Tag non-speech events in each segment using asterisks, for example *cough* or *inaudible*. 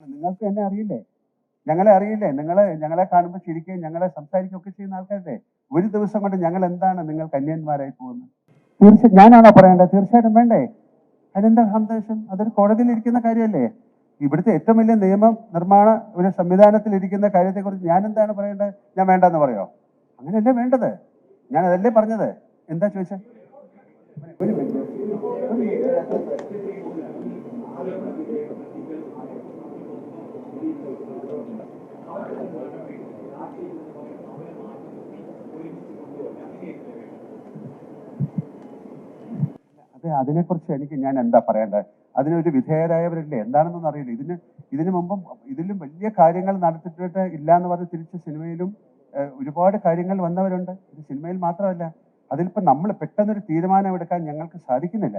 നിങ്ങൾക്ക് എന്നെ അറിയില്ലേ? ഞങ്ങളെ അറിയില്ലേ? നിങ്ങൾ ഞങ്ങളെ കാണുമ്പോൾ ചിരിക്കുകയും ഞങ്ങളെ സംസാരിക്കുകയും ഒക്കെ ചെയ്യുന്ന ആൾക്കാരല്ലേ? ഒരു ദിവസം കൊണ്ട് ഞങ്ങൾ എന്താണ് നിങ്ങൾ കന്യന്മാരായി പോകുന്നത്? തീർച്ചയായും ഞാനാണോ പറയേണ്ടത്? തീർച്ചയായിട്ടും വേണ്ടേ? അതിനെന്താ സന്ദേശം അതൊരു കോടതിയിൽ ഇരിക്കുന്ന കാര്യമല്ലേ? ഇവിടുത്തെ ഏറ്റവും വലിയ നിയമം നിർമ്മാണ ഒരു സംവിധാനത്തിൽ ഇരിക്കുന്ന കാര്യത്തെക്കുറിച്ച് ഞാൻ എന്താണ് പറയേണ്ടത്? ഞാൻ വേണ്ടെന്ന് പറയോ? അങ്ങനെയല്ലേ വേണ്ടത്? ഞാൻ അതല്ലേ പറഞ്ഞത്? എന്താ ചോദിച്ചത് ഒരു മിനിറ്റ് അതെ അതിനെക്കുറിച്ച് എനിക്ക് ഞാൻ എന്താ പറയേണ്ടത്? അതിനൊരു വിധേയരായവരല്ലേ? എന്താണെന്നൊന്നും അറിയില്ല. ഇതിന് ഇതിനു മുമ്പും ഇതിലും വലിയ കാര്യങ്ങൾ നടത്തിയിട്ട് ഇല്ല എന്ന് പറഞ്ഞ് തിരിച്ച് സിനിമയിലും ഒരുപാട് കാര്യങ്ങൾ വന്നവരുണ്ട്. ഇത് സിനിമയിൽ മാത്രമല്ല അതിലിപ്പോൾ നമ്മൾ പെട്ടെന്നൊരു തീരുമാനം എടുക്കാൻ ഞങ്ങൾക്ക് സാധിക്കുന്നില്ല.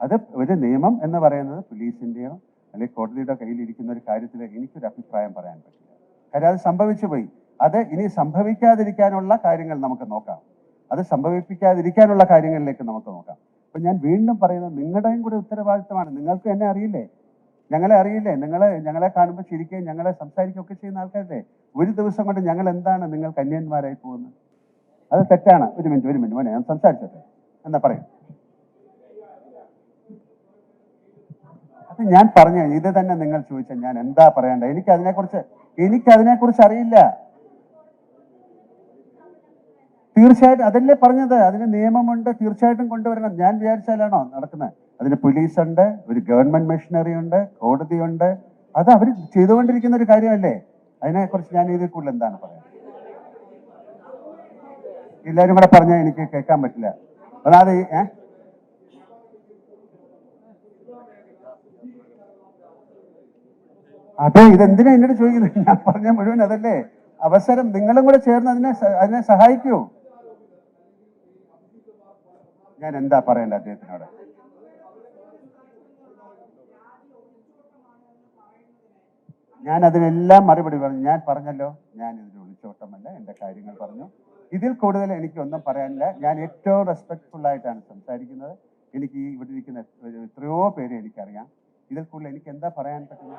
അത് ഒരു നിയമം എന്ന് പറയുന്നത് പോലീസിന്റെയോ അല്ലെങ്കിൽ കോടതിയുടെ കയ്യിലിരിക്കുന്ന ഒരു കാര്യത്തിൽ എനിക്കൊരു അഭിപ്രായം പറയാൻ പറ്റില്ല. കാര്യം അത് സംഭവിച്ചു പോയി. അത് ഇനി സംഭവിക്കാതിരിക്കാനുള്ള കാര്യങ്ങൾ നമുക്ക് നോക്കാം. അത് സംഭവിപ്പിക്കാതിരിക്കാനുള്ള കാര്യങ്ങളിലേക്ക് നമുക്ക് നോക്കാം. അപ്പൊ ഞാൻ വീണ്ടും പറയുന്നത് നിങ്ങളുടെയും കൂടെ ഉത്തരവാദിത്തമാണ്. നിങ്ങൾക്ക് എന്നെ അറിയില്ലേ? ഞങ്ങളെ അറിയില്ലേ? നിങ്ങൾ ഞങ്ങളെ കാണുമ്പോൾ ചിരിക്കുകയും ഞങ്ങളെ സംസാരിക്കുകയും ഒക്കെ ചെയ്യുന്ന ആൾക്കാരല്ലേ? ഒരു ദിവസം കൊണ്ട് ഞങ്ങൾ എന്താണ് നിങ്ങൾ കന്യന്മാരായി പോകുന്നത്? അത് തെറ്റാണ്. ഒരു മിനിറ്റ് ഒരു മിനിറ്റ്. മോനെ ഞാൻ സംസാരിച്ചോട്ടെ? എന്നാ പറയും അത് ഞാൻ പറഞ്ഞു ഇത് തന്നെ നിങ്ങൾ ചോദിച്ച ഞാൻ എന്താ പറയണ്ട എനിക്ക് അതിനെക്കുറിച്ച് എനിക്ക് അതിനെക്കുറിച്ച് അറിയില്ല. തീർച്ചയായിട്ടും അതല്ലേ പറഞ്ഞത്? അതിന് നിയമമുണ്ട് തീർച്ചയായിട്ടും കൊണ്ടുവരണം. ഞാൻ വിചാരിച്ചാലാണോ നടക്കുന്നത്? അതിന് പോലീസ് ഉണ്ട് ഒരു ഗവൺമെന്റ് മെഷീനറി ഉണ്ട് കോടതിയുണ്ട്. അത് അവർ ചെയ്തുകൊണ്ടിരിക്കുന്ന ഒരു കാര്യമല്ലേ? അതിനെക്കുറിച്ച് ഞാൻ ഇതിൽ കൂടുതൽ എന്താണ് പറയുന്നത്? എല്ലാവരും കൂടെ പറഞ്ഞാൽ എനിക്ക് കേൾക്കാൻ പറ്റില്ല. അതായത് ഈ- ഏ അതെ ഇതെന്തിനാ എന്നോട് ചോദിക്കുന്നത്? *laughs* ഞാൻ പറഞ്ഞ മുഴുവൻ അതല്ലേ. അവസരം നിങ്ങളും കൂടെ ചേർന്ന് അതിനെ അതിനെ സഹായിക്കൂ. ഞാൻ എന്താ പറയണ്ട അദ്ദേഹത്തിനോട്? ഞാൻ അതിനെല്ലാം മറുപടി പറഞ്ഞു. ഞാൻ പറഞ്ഞല്ലോ ഞാൻ ഇതിൽ ഒളിച്ചോട്ടമല്ല എന്റെ കാര്യങ്ങൾ പറഞ്ഞു. ഇതിൽ കൂടുതൽ എനിക്ക് ഒന്നും പറയാനില്ല. ഞാൻ ഏറ്റവും റെസ്പെക്ട്ഫുൾ ആയിട്ടാണ് സംസാരിക്കുന്നത്. എനിക്ക് ഇവിടെ ഇരിക്കുന്ന എത്രയോ പേരെ എനിക്കറിയാം. ഇതിൽ കൂടുതൽ എനിക്ക് എന്താ പറയാൻ പറ്റുന്നത്?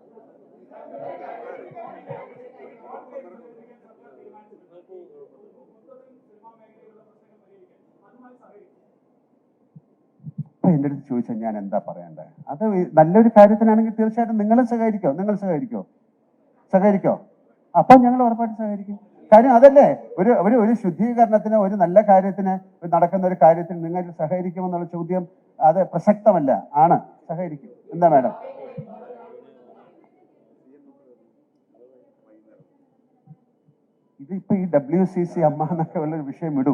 എന്റെ അടുത്ത് ചോദിച്ചാൽ ഞാൻ എന്താ പറയണ്ടേ? അത് നല്ലൊരു കാര്യത്തിനാണെങ്കിൽ തീർച്ചയായിട്ടും നിങ്ങൾ സഹകരിക്കോ നിങ്ങൾ സഹകരിക്കോ? സഹകരിക്കോ? അപ്പൊ ഞങ്ങൾ ഉറപ്പായിട്ട് സഹകരിക്കും. കാര്യം അതല്ലേ? ഒരു ഒരു ഒരു ശുദ്ധീകരണത്തിന് ഒരു നല്ല കാര്യത്തിന് നടക്കുന്ന ഒരു കാര്യത്തിന് നിങ്ങൾ സഹകരിക്കുമെന്നുള്ള ചോദ്യം അത് പ്രസക്തമല്ല. ആണ്. സഹകരിക്കും. എന്താ മാഡം? ഇതിപ്പോ ഈ ഡബ്ല്യു സി സി അമ്മ എന്നൊക്കെ ഉള്ളൊരു വിഷയം ഇടൂ.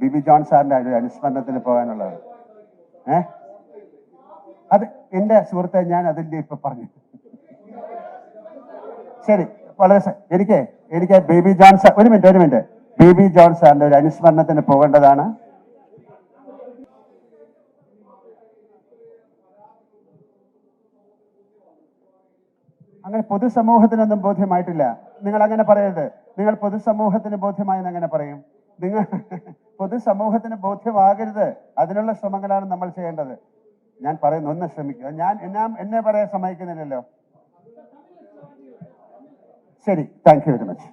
ബിബി ജോൺ സാറിന്റെ അനുസ്മരണത്തിന് പോകാനുള്ളത്. ഏ? അത് എന്റെ സുഹൃത്തെ ഞാൻ അതിന്റെ ഇപ്പൊ പറഞ്ഞു. ശരി വളരെ എനിക്ക് എനിക്ക് ബേബി ജോൺ സാർ ഒരു മിനിറ്റ് ഒരു മിനിറ്റ്. ബേബി ജോൺ സാറിന്റെ ഒരു അനുസ്മരണത്തിന് പോകേണ്ടതാണ്. അങ്ങനെ പൊതുസമൂഹത്തിനൊന്നും ബോധ്യമായിട്ടില്ല. നിങ്ങൾ അങ്ങനെ പറയരുത്. നിങ്ങൾ പൊതുസമൂഹത്തിന് ബോധ്യമായെന്ന് അങ്ങനെ പറയും? നിങ്ങൾ *laughs* പൊതുസമൂഹത്തിന് ബോധ്യമാകരുത്. അതിനുള്ള ശ്രമങ്ങളാണ് നമ്മൾ ചെയ്യേണ്ടത്. ഞാൻ പറയുന്നു ഒന്ന് ശ്രമിക്കുക. ഞാൻ ഞാൻ എന്നെ പറയാൻ സമ്മതിക്കുന്നില്ലല്ലോ. ശരി താങ്ക് യു വെരി മച്ച്